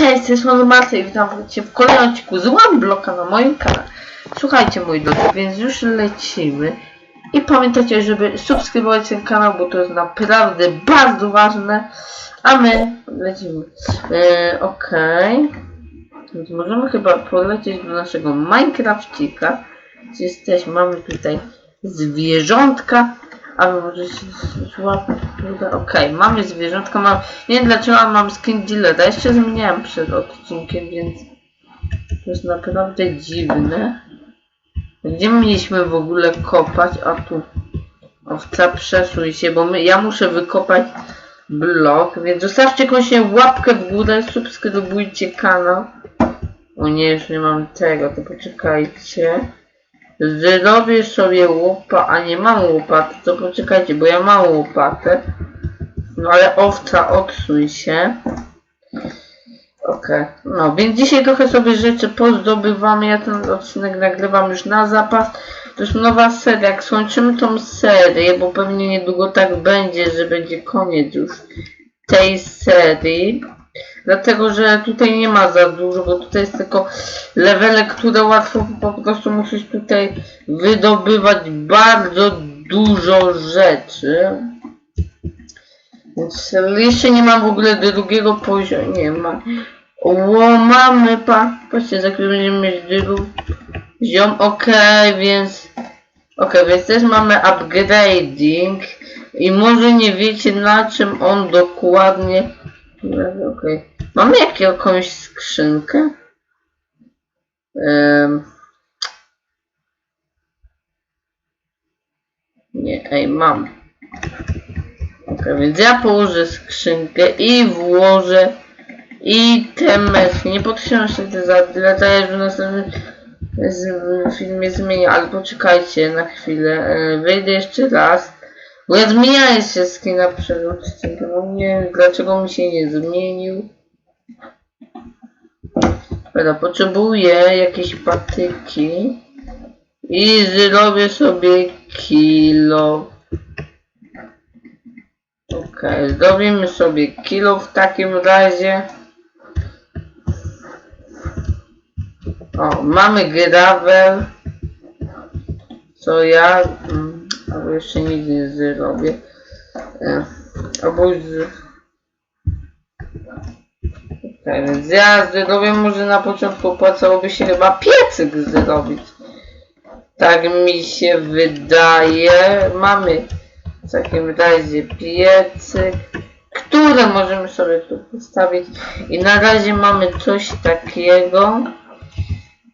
Cześć, to jest Marta i witam cię w kolejnym odcinku z One Bloka na moim kanale. Słuchajcie moi drodzy, więc już lecimy. I pamiętajcie, żeby subskrybować ten kanał, bo to jest naprawdę bardzo ważne. A my lecimy. E, Okej. Więc możemy chyba polecieć do naszego Minecrafcika. Gdzie jesteśmy? Mamy tutaj zwierzątka. A wy możecie złapać. Okej, mamy zwierzątka. Mam... Nie wiem dlaczego mam skin dealera. Jeszcze zmieniałem przed odcinkiem, więc to jest naprawdę dziwne. Gdzie my mieliśmy w ogóle kopać? A tu owca przesuń się, bo my, ja muszę wykopać blok, więc zostawcie koniecznie łapkę w górę, subskrybujcie kanał. O nie, już nie mam tego, to poczekajcie. Zrobię sobie łopa, a nie mam łopaty, to poczekajcie, bo ja mam łopatę. No ale owca, odsuń się. Okej, no więc dzisiaj trochę sobie rzeczy pozdobywamy. Ja ten odcinek nagrywam już na zapas. To jest nowa seria. Jak skończymy tą serię, bo pewnie niedługo tak będzie, że będzie koniec już tej serii. Dlatego, że tutaj nie ma za dużo, bo tutaj jest tylko levele, które łatwo po prostu musisz tutaj wydobywać bardzo dużo rzeczy. Więc jeszcze nie mam w ogóle drugiego poziomu. Nie ma. O, mamy pa. Patrzcie, za chwilę będziemy mieć drugi poziom. Okej, więc. Okej, więc też mamy upgrading. I może nie wiecie na czym on dokładnie. Okej. Mamy jakąś skrzynkę? Um. Nie, ej, mam. Ok, więc ja położę skrzynkę i włożę i temat. Nie potrzebujemy się za już w następnym filmie zmienię, ale poczekajcie na chwilę. E, Wyjdę jeszcze raz. Bo ja zmieniałem się skina przed odcinkiem. No nie wiem dlaczego mi się nie zmienił. Dobra, potrzebuję jakieś patyki. I zrobię sobie kilo. Okej, zrobimy sobie kilo w takim razie. O, mamy gravel. Co ja... mm, Albo jeszcze nic nie zrobię. E, Albo z... Okej, więc ja zrobię może na początku opłacałoby się chyba piecyk zrobić. Tak mi się wydaje. Mamy w takim razie piecyk, które możemy sobie tu postawić. I na razie mamy coś takiego.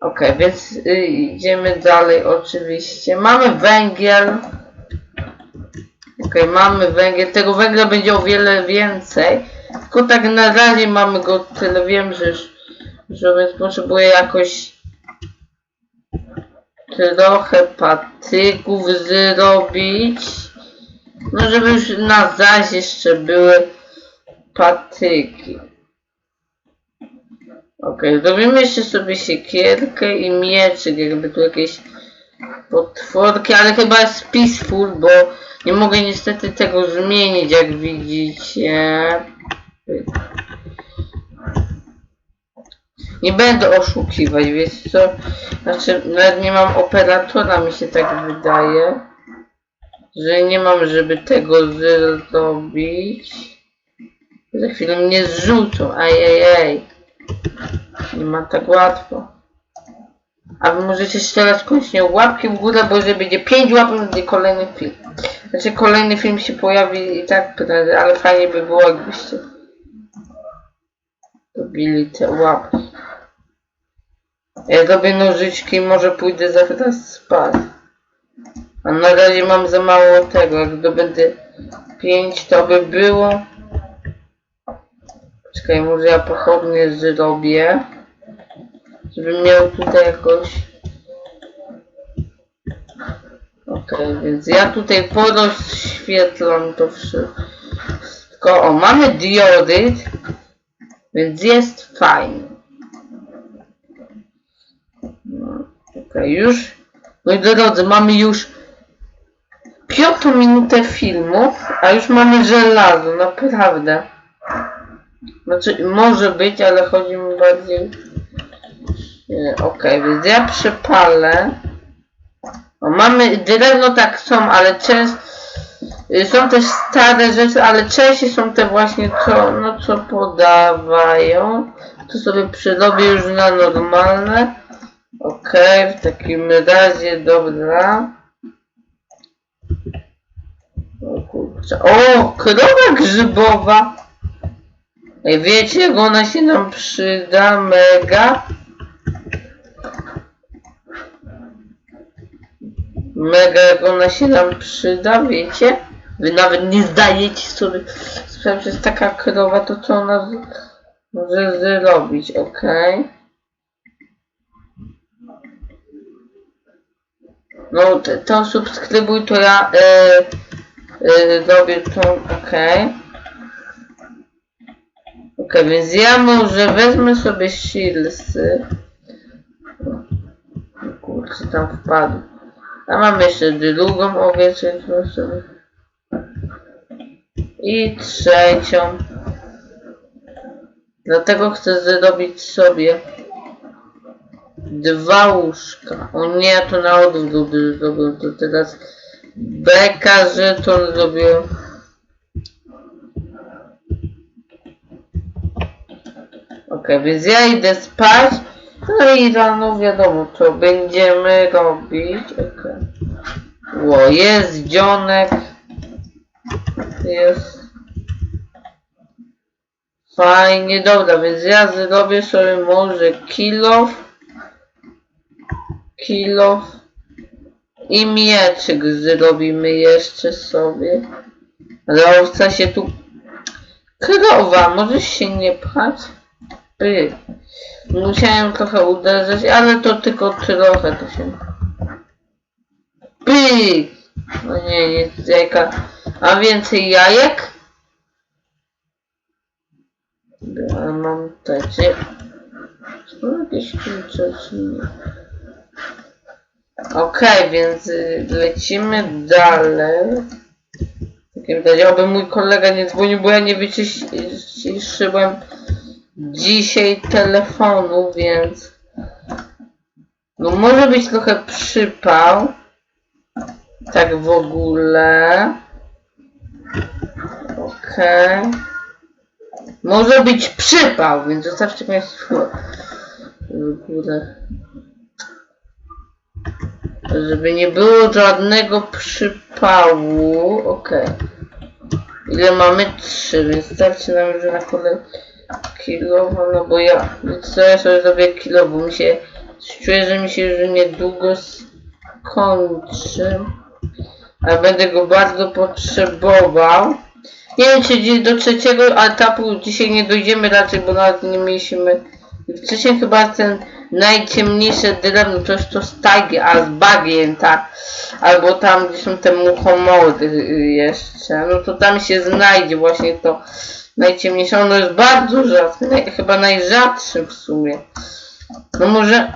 Ok, więc y, idziemy dalej oczywiście. Mamy węgiel. Ok, mamy węgiel. Tego węgla będzie o wiele więcej. Tylko tak na razie mamy go tyle. Wiem, że, że więc potrzebuję jakoś trochę patyków zrobić. No żeby już na zaś jeszcze były patyki. Okej, zrobimy jeszcze sobie siekierkę i mieczyk, jakby tu jakieś potworki, ale chyba jest peaceful, bo nie mogę niestety tego zmienić, jak widzicie. Nie będę oszukiwać, wiecie co? Znaczy, nawet nie mam operatora, mi się tak wydaje. Że nie mam, żeby tego zrobić. Za chwilę mnie zrzucą, ej. Nie ma tak łatwo. A wy możecie jeszcze raz koniecznie łapki w górę, bo że będzie 5 łapek, będzie kolejny film. Znaczy kolejny film się pojawi i tak, prędzej, ale fajnie by było, jakbyście dobili te łapki. Ja robię nożyczki i może pójdę zaraz spać. A na razie mam za mało tego, jak dobędę 5 to by było. Czekaj, może ja pochodnie zrobię. Żebym miał tutaj jakoś... Okej, więc ja tutaj porozświetlam to wszystko. O, mamy diodyt, więc jest fajnie. No, Okej, już. Moi drodzy, mamy już piątą minutę filmu, a już mamy żelazo, naprawdę. Znaczy, może być, ale chodzi mi bardziej... Okej, więc ja przypalę. O, mamy drewno tak są, ale często y, są też stare rzeczy, ale częściej są te właśnie co, no co podawają. To sobie przerobię już na normalne. Okej, w takim razie dobra. O kurczę. O, krowa grzybowa! Wiecie, jak ona się nam przyda mega? Mega, jak ona się nam przyda, wiecie? Wy nawet nie zdajecie sobie sprawy, że jest taka krowa, to co ona z- może zrobić, okej? No, te- to subskrybuj, to ja e, e, robię to, okej. Okej, więc ja może wezmę sobie shieldsy. O kurczę, tam wpadł. A mam jeszcze drugą sobie... I trzecią. Dlatego chcę zrobić sobie dwa łóżka. O nie, ja to na odwrót zrobię. To teraz beka, że to zrobię. Okej, więc ja idę spać. No i rano wiadomo, co będziemy robić. Okej. Ło, jest dzionek. Jest. Fajnie, dobra, więc ja zrobię sobie może kilof. Kilof. I mieczyk zrobimy jeszcze sobie. Ale owca się tu... Krowa, możesz się nie pchać? Ty. Musiałem trochę uderzyć, ale to tylko trochę to się... Pyk! No nie, nie, jajka. A więcej jajek? Ja mam gdzie... Są jakieś nie? Okej, więc y, lecimy dalej. W takim razie, oby mój kolega nie dzwonił, bo ja nie wyciszyłem dzisiaj telefonu, więc... No może być trochę przypał. Tak w ogóle. Okej. Może być przypał, więc zostawcie Państwo w górę. Żeby nie było żadnego przypału. Okej. Ile mamy? Trzy, więc starczy nam już na kolej kilowo, no bo ja co sobie zrobię kilo, bo mi się czuję, że mi się już niedługo skończy. A będę go bardzo potrzebował. Nie wiem, czy do trzeciego etapu dzisiaj nie dojdziemy raczej, bo nawet nie mieliśmy. Wcześniej chyba ten najciemniejsze drewno to jest to stagi, a z bagien, tak. Albo tam, gdzie są te muchomory y, jeszcze. No to tam się znajdzie właśnie to najciemniejsze. Ono jest bardzo rzadkie, naj, chyba najrzadsze w sumie. No może,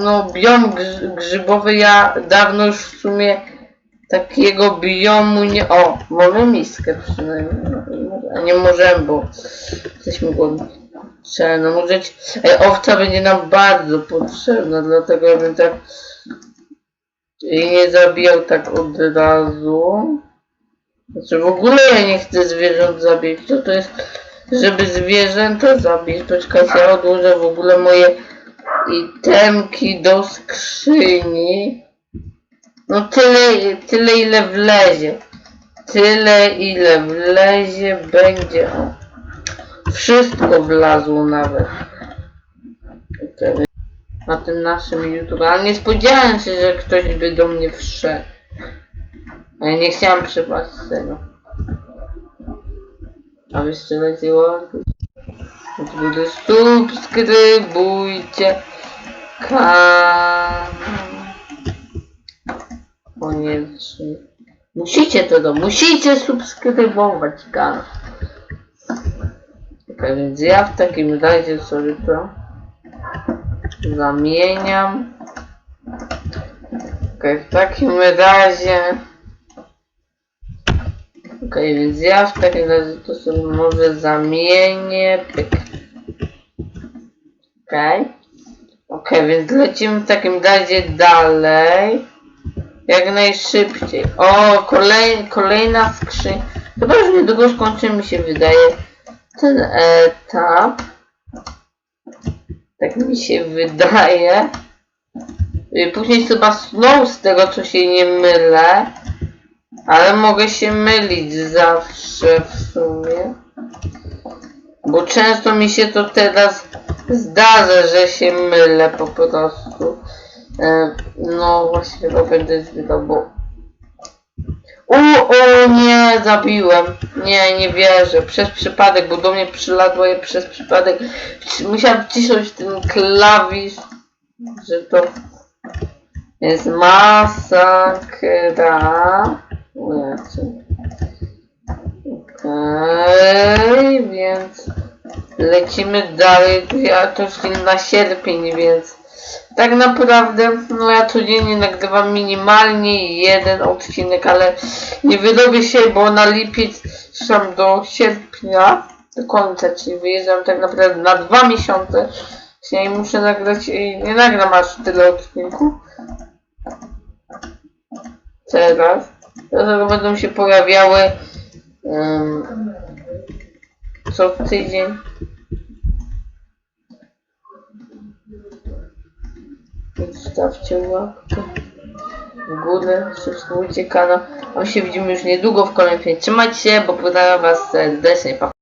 no biom grz, grzybowy ja dawno już w sumie takiego biomu nie... O, mamy miskę przynajmniej. A nie możemy, bo jesteśmy głodni. Trzeba, no może... ci- Ej, owca będzie nam bardzo potrzebna, dlatego ja bym tak... jej nie zabijał tak od razu. Znaczy w ogóle ja nie chcę zwierząt zabić. Co to jest, żeby zwierzęta zabić? Poczekajcie, ja odłożę w ogóle moje itemki do skrzyni. No tyle, tyle ile wlezie. Tyle ile wlezie będzie. O. Wszystko wlazło nawet. Na tym naszym YouTube. Ale nie spodziewałem się, że ktoś by do mnie wszedł. Ja nie chciałem przepaść z tego. A jeszcze leciło? Subskrybujcie kanał. Koniecznie. Musicie to do, musicie subskrybować kanał. Ok, więc ja w takim razie sobie to zamieniam. Ok, w takim razie Okej, więc ja w takim razie to sobie może zamienię. Pyk. Okej. Okej, więc lecimy w takim razie dalej. Jak najszybciej. O, kolej, kolejna skrzyń. Chyba już niedługo skończy mi się wydaje ten etap. Tak mi się wydaje. Y, Później chyba snow z tego co się nie mylę. Ale mogę się mylić zawsze w sumie. Bo często mi się to teraz zdarza, że się mylę po prostu. E, no właśnie to będę zbierał, bo... U, o nie, zabiłem. Nie, nie wierzę. Przez przypadek, bo do mnie przyladło je przez przypadek. Musiałem wcisnąć ten klawisz, że to jest masakra. Lecę. Okej, więc lecimy dalej. Ja to już na sierpień, więc tak naprawdę no ja codziennie nagrywam minimalnie jeden odcinek, ale nie wyrobię się, bo na lipiec szłam do sierpnia, do końca, czyli wyjeżdżam tak naprawdę na dwa miesiące. I muszę nagrać, i nie nagram aż tyle odcinków. Teraz będą się pojawiały um, co tydzień. Zostawcie łapkę w górę, subskrybujcie kanał. A my się widzimy już niedługo w kolejnym filmie. Trzymajcie się, bo pozdrawiam was serdecznie. Pa.